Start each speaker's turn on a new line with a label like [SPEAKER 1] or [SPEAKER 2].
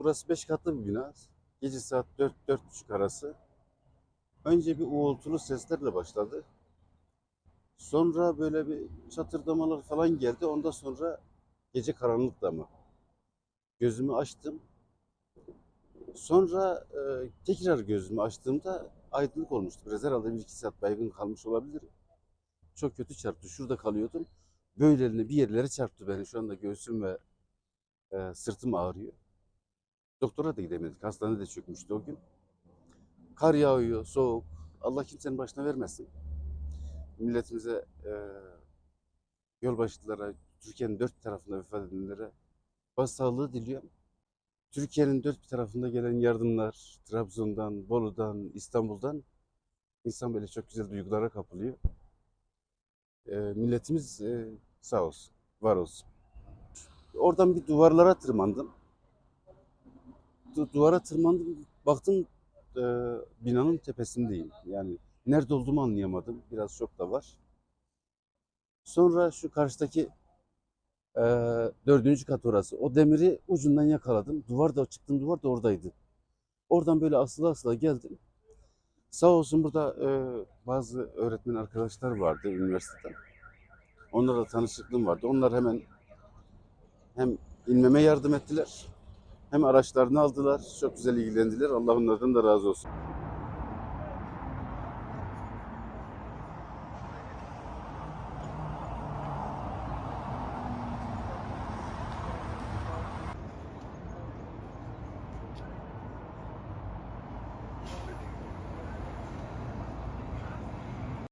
[SPEAKER 1] Burası beş katlı bir bina. Gece saat 4-4.30 arası. Önce bir uğultulu seslerle başladı. Sonra böyle bir çatırdamalar falan geldi. Ondan sonra gece karanlıktı ama. Gözümü açtım. Sonra e, tekrar gözümü açtığımda aydınlık olmuştu. Biraz herhalde bir iki saat baygın kalmış olabilir. Çok kötü çarptı. Şurada kalıyordum. Böyle bir yerlere çarptı beni. Şu anda göğsüm ve e, sırtım ağrıyor. Doktora da gidemedik. Hastanede çökmüştü o gün. Kar yağıyor, soğuk. Allah kimsenin başına vermesin. Milletimize, e, yolbaşılara, Türkiye'nin dört tarafında vefat edenlere başsağlığı diliyorum. Türkiye'nin dört bir tarafında gelen yardımlar, Trabzon'dan, Bolu'dan, İstanbul'dan insan böyle çok güzel duygulara kapılıyor. E, milletimiz e, sağ olsun, var olsun. Oradan bir duvarlara tırmandım. Du- duvara tırmandım, baktım e, binanın tepesindeyim. Yani nerede olduğumu anlayamadım. Biraz şok da var. Sonra şu karşıdaki e, dördüncü kat orası. O demiri ucundan yakaladım. Duvar da çıktım, duvar da oradaydı. Oradan böyle asıla asıla geldim. Sağ olsun burada e, bazı öğretmen arkadaşlar vardı üniversiteden. Onlarla tanışıklığım vardı. Onlar hemen hem inmeme yardım ettiler hem araçlarını aldılar. Çok güzel ilgilendiler. Allah onlardan da razı olsun.